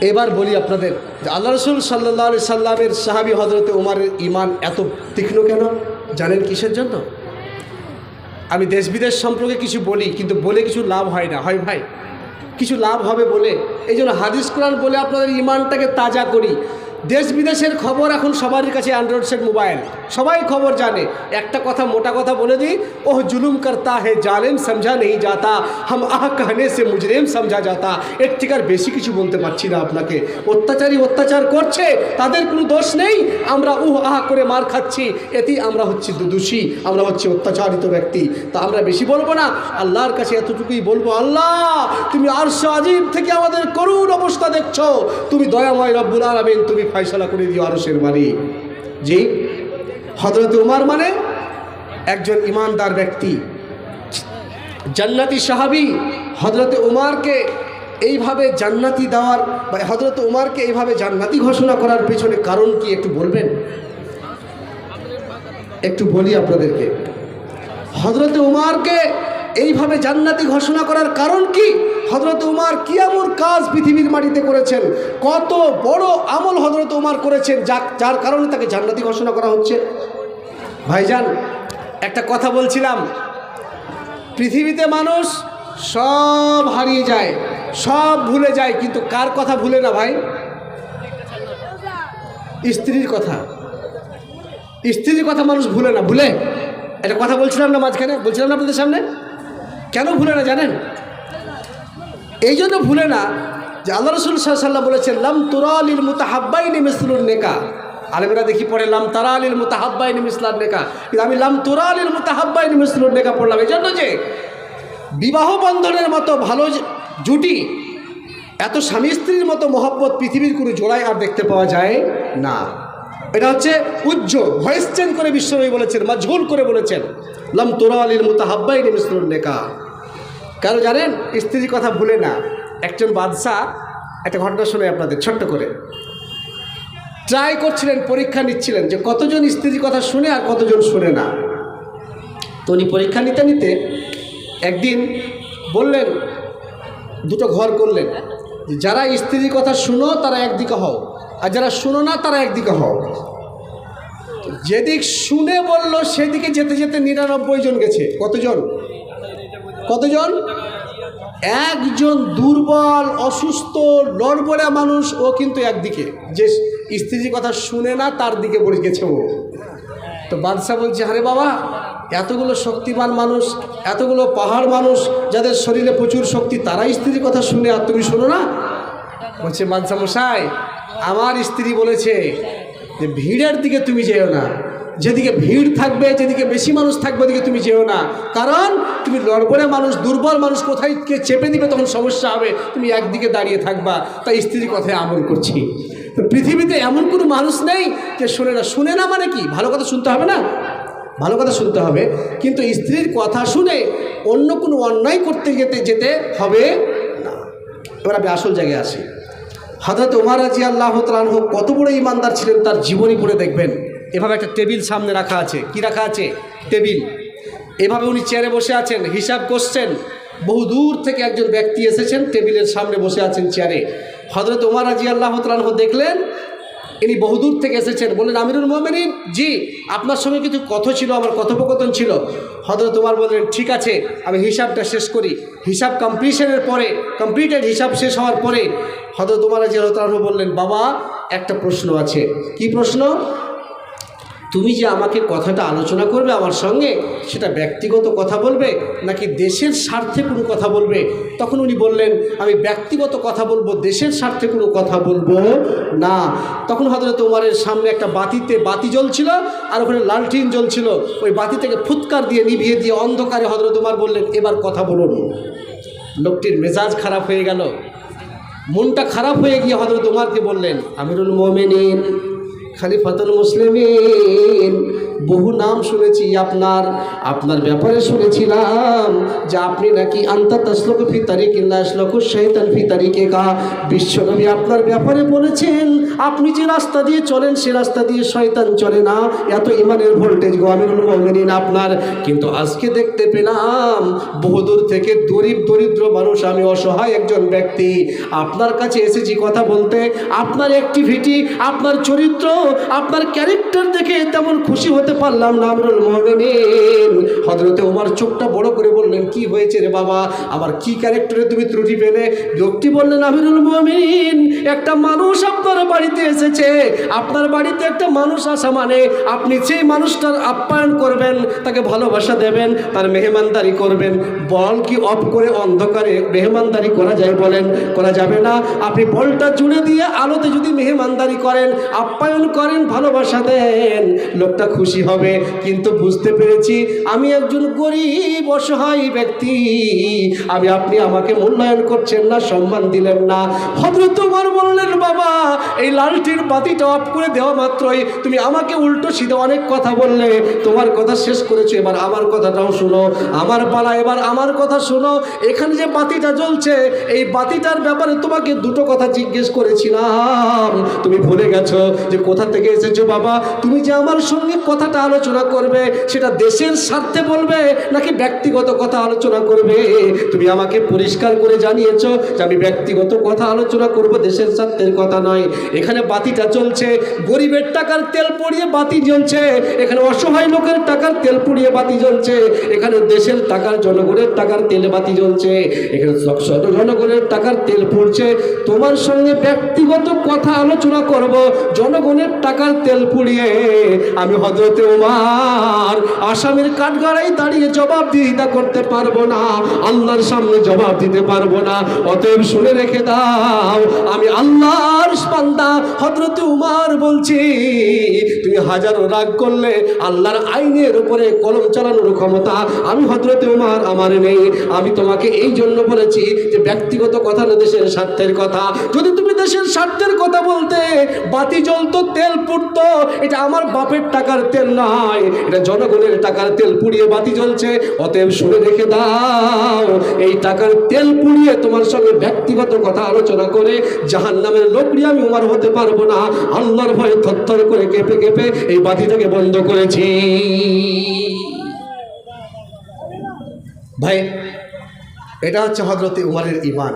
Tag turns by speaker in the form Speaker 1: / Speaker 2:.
Speaker 1: এবার বলি আপনাদের আল্লাহ রসুল সাল্লা সাল্লামের সাহাবি হজরতে উমারের ইমান এত তীক্ষ্ণ কেন? জানেন কিসের জন্য? আমি দেশ বিদেশ সম্পর্কে কিছু বলি, কিন্তু বলে কিছু লাভ হয় না। হয় ভাই, কিছু লাভ হবে বলে। এই জন্য হাদিস কোরআন বলে আপনাদের ইমানটাকে তাজা করি। দেশ বিদেশের খবর এখন সবার কাছে অ্যান্ড্রয়েড সেট মোবাইল সবাই খবর জানে। একটা কথা, মোটা কথা বলে দিই, ওহ, জুলুম করতা হে, জালেম সমঝা নেই যাতা। হাম আহ কাহনে সে মুজরেম সমঝা যাতা। এর থেকে আর বেশি কিছু বলতে পারছি না আপনাকে। অত্যাচারী অত্যাচার করছে, তাদের কোনো দোষ নেই। আমরা উহ, আহ করে মার খাচ্ছি। এতেই আমরা হচ্ছি দোষী আমরা হচ্ছি অত্যাচারিত ব্যক্তি। তা আমরা বেশি বলব না। আল্লাহর কাছে এতটুকুই বলব, আল্লাহ, তুমি আরশ আজিব থেকে আমাদের করুণ অবস্থা দেখছ। তুমি দয়াময় রব্বুল আলমিন, তুমি ফয়সলা করে দিও আরশের বাড়ি জি? হজরত উমার মানে একজন ইমানদার ব্যক্তি। জান্নাতি সাহাবি হজরত উমারকে এইভাবে জান্নাতি দেওয়ার বা হজরত উমারকে এইভাবে জান্নাতি ঘোষণা করার পেছনে কারণ কি একটু বলবেন? একটু বলি আপনাদেরকে। হজরত উমারকে এইভাবে জান্নাতি ঘোষণা করার কারণ কি? হজরত উমার কি এমন কাজ পৃথিবীর মাটিতে করেছেন। কত বড় আমল হজরত উমার করেছেন যা যার কারণে তাকে জান্নাতি ঘোষণা করা হচ্ছে। ভাইজান, একটা কথা বলছিলাম। পৃথিবীতে মানুষ সব হারিয়ে যায়, সব ভুলে যায়, কিন্তু কার কথা ভুলে না ভাই? স্ত্রীর কথা। স্ত্রীর কথা মানুষ ভুলে না, ভুলে? একটা কথা বলছিলাম না মাঝখানে? বলছিলাম না আপনাদের সামনে? কেন ভুলে না জানেন? এই জন্য ভুলে না যে আল্লাহ রসুল সাল্লাম বলেছেন, লাম তুরালিল মুতাহাব্বাইনি মিসলুর নেকা। আলেমেরা দেখি পড়ে, লাম তারালিল মুতাহাব্বাইনি মিসলার নেকা। কিন্তু আমি লাম তুরালিল মুতাহাব্বাইনি মিসলুর নেকা পড়লাম। এই জন্য যে বিবাহ বন্ধনের মতো ভালো জুটি, এত স্বামী স্ত্রীর মতো মহব্বত পৃথিবীর কোনো জোড়ায় আর দেখতে পাওয়া যায় না। এটা হচ্ছে উজ্জ্বল ভয়েস চেঞ্জ করে বিশ্বনবী বলেছেন বা ঝোল করে বলেছেন। লাম তোরা আলীর মুতাহাব্বাই মিশ্রুর নেকা। কেন জানেন, স্ত্রীর কথা ভুলে না, একজন বাদশাহ, একটা ঘটনা শুনে আপনাদের, ছোট্ট করে। ট্রাই করছিলেন, পরীক্ষা নিচ্ছিলেন যে কতজন স্ত্রীর কথা শুনে আর কতজন শুনে না। তো উনি পরীক্ষা নিতে নিতে একদিন বললেন, দুটো ঘর করলেন যারা স্ত্রীর কথা শুনো, তারা একদিকে হও, আর যারা শুনো না, তারা একদিকে হও। যেদিক শুনে বলল, সেদিকে যেতে যেতে নিরানব্বই জন গেছে। কতজন? কতজন? একজন দুর্বল, অসুস্থ লড়বড়া মানুষ, ও কিন্তু একদিকে। যে স্ত্রীর কথা শুনে না, তার দিকে বলে গেছে ও। তো বাদশাহ বলছে, আরে বাবা, এতগুলো শক্তিমান মানুষ, এতগুলো পাহাড় মানুষ, যাদের শরীরে প্রচুর শক্তি তারা স্ত্রীর কথা শুনে, আর তুমি শোনো না? বলছে মানসা মশাই, আমার স্ত্রী বলেছে যে ভিড়ের দিকে তুমি যেও না, যেদিকে ভিড় থাকবে, যেদিকে বেশি মানুষ থাকবে, ওদিকে তুমি যেও না। কারণ তুমি লড়বড়ে মানুষ, দুর্বল মানুষ কোথায় কে চেপে দিবে তখন সমস্যা হবে। তুমি একদিকে দাঁড়িয়ে থাকবা, তাই স্ত্রীর কথায় আমল করছি। তো পৃথিবীতে এমন কোনো মানুষ নেই যে শোনে না। শুনে না মানে কি? ভালো কথা শুনতে হবে না? ভালো কথা শুনতে হবে। কিন্তু স্ত্রীর কথা শুনে অন্য কোনো অন্যায় করতে যেতে যেতে হবে না। এবার আমি আসল জায়গায় আসি। হজরত উমার রাজি আল্লাহ তালহ কত বড় ইমানদার ছিলেন, তার জীবনী পড়ে দেখবেন। এভাবে একটা টেবিল সামনে রাখা আছে। কি রাখা আছে? টেবিল। এভাবে উনি চেয়ারে বসে আছেন, হিসাব করছেন। বহু দূর থেকে একজন ব্যক্তি এসেছেন, টেবিলের সামনে বসে আছেন চেয়ারে। হজরত উমার রাজি আল্লাহ তালহ দেখলেন, ইনি বহুদূর থেকে এসেছেন। বললেন, আমিরুল মোমেনিন, জি, আপনার সঙ্গে কিছু কথা ছিল, আমার কথোপকথন ছিল। হজরত তোমার বললেন, ঠিক আছে, আমি হিসাবটা শেষ করি। হিসাব কমপ্লিশনের পরে কমপ্লিটেড হিসাব শেষ হওয়ার পরে হজরত তোমার আজি আল্লাহ বললেন, বাবা, একটা প্রশ্ন আছে। কি প্রশ্ন? তুমি যে আমাকে কথাটা আলোচনা করবে আমার সঙ্গে, সেটা ব্যক্তিগত কথা বলবে নাকি দেশের স্বার্থে কোনো কথা বলবে? তখন উনি বললেন, আমি ব্যক্তিগত কথা বলব, দেশের স্বার্থে কোনো কথা বলব না। তখন হজরত উমারের সামনে একটা বাতিতে বাতি জ্বলছিল আর ওখানে লালটিন জ্বলছিল। ওই বাতি থেকে ফুৎকার দিয়ে নিভিয়ে দিয়ে অন্ধকারে হজরত উমার বললেন, এবার কথা বলুন। লোকটির মেজাজ খারাপ হয়ে গেল। মনটা খারাপ হয়ে গিয়ে হজরত উমারকে বললেন আমিরুল মোমেনিন খালিফাতুল মুসলিমিন বহু নাম শুনেছি আপনার আপনার ব্যাপারে শুনেছিলাম যে আপনি নাকি আন্তা তাসলক ফি তারিকি না আসলক শৈতান ফি তারিখে গা বিশ্বনবী আপনার ব্যাপারে বলেছেন, আপনি যে রাস্তা দিয়ে চলেন, সে রাস্তা দিয়ে শয়তান চলে না। এত ইমানের ভোল্টেজ গো, আমিরুল মুমিনিন আপনার। কিন্তু আজকে দেখতে পেলাম বহুদূর থেকে দরিব দরিদ্র মানুষ, আমি অসহায় একজন ব্যক্তি। আপনার কাছে এসেছি কথা বলতে, আপনার অ্যাক্টিভিটি আপনার চরিত্র, আপনার ক্যারেক্টার দেখে তেমন খুশি হতে পারলাম না আমিরুল মুমিনিন। হজরতে ওমার চোখটা বড় করে বললেন, কি হয়েছে রে বাবা? আমার কি ক্যারেক্টারে তুমি ত্রুটি পেলে? লোকটি বললেন, আমিরুল মুমিনিন একটা মানুষ আপনার বাড়িতে এসেছে। আপনার বাড়িতে একটা মানুষ আসা মানে আপনি সেই মানুষটার আপ্যায়ন করবেন, তাকে ভালোবাসা দেবেন, তার মেহমানদারি করবেন। বল কি অফ করে অন্ধকারে মেহমানদারি করা যায় বলেন? করা যাবে না। আপনি বলটা জুড়ে দিয়ে আলোতে যদি মেহমানদারি করেন, আপ্যায়ন করেন, ভালোবাসা দেন। লোকটা খুশি হবে, কিন্তু বুঝতে পেরেছি আমি একজন গরিব, অসহায় ব্যক্তি। আমি, আপনি আমাকে মূল্যায়ন করছেন না, সম্মান দিলেন না। হজরত তোমার বললেন, বাবা, এই লালটির বাতিটা অফ করে দেওয়া মাত্রই তুমি আমাকে উল্টো সিধে অনেক কথা বললে। তোমার কথা শেষ করেছ, এবার আমার কথাটাও শোনো। আমার পালা, এবার আমার কথা শোনো। এখানে যে বাতিটা জ্বলছে, এই বাতিটার ব্যাপারে তোমাকে দুটো কথা জিজ্ঞেস করেছিলাম। তুমি ভুলে গেছো যে কোথা থেকে এসেছ, বাবা? তুমি যে আমার সঙ্গে কথাটা আলোচনা করবে, সেটা দেশের স্বার্থে বলবে নাকি ব্যক্তিগত কথা আলোচনা করবে? তুমি আমাকে পরিষ্কার করে জানিয়েছো যে আমি ব্যক্তিগত কথা আলোচনা করব, দেশের স্বার্থের কথা নয়। এখানে বাতিটা চলছে গরিবের টাকার তেল পড়িয়ে বাতি জ্বলছে, এখানে অসহায় লোকের টাকার তেল পুড়িয়ে বাতি জ্বলছে, এখানে দেশের টাকার জনগণের টাকার তেলে বাতি জ্বলছে, এখানে জনগণের টাকার তেল পড়ছে। তোমার সঙ্গে ব্যক্তিগত কথা আলোচনা করব, জনগণের টাকার তেল পুড়িয়ে আমি হজরতে উমার আসামের কাঠগড়াই দাঁড়িয়ে জবাবদিহিতা করতে পারব না। আল্লাহর সামনে জবাব দিতে পারব না। অতএব শুনে রেখে দাও, আমি আল্লাহর বান্দা। হজরতে উমার বলছি তুমি হাজারো রাগ করলে আল্লাহর আইনের উপরে কলম চালানোর ক্ষমতা আমি হজরতে উমার, আমার নেই। আমি তোমাকে এই জন্য বলেছি যে ব্যক্তিগত কথা না, দেশের স্বার্থের কথা। যদি তুমি দেশের স্বার্থের কথা বলতে, বাতি জ্বলতো, তেল পুড়তো, এটা আমার বাপের টাকার তেল নয়, এটা জনগণের টাকার তেল পুড়িয়ে বাতি জ্বলছে, অতএব শুনে রেখে দাও, এই টাকার তেল পুড়িয়ে তোমার সঙ্গে ব্যক্তিগত কথা আলোচনা করে জাহান নামের লোকরি আমি উমার হতে পারব না, আল্লাহর ভয়ে থরথর করে কেঁপে কেঁপে এই বাতিটাকে বন্ধ করেছি। ভাই, এটা হচ্ছে হজরতে উমারের ইমান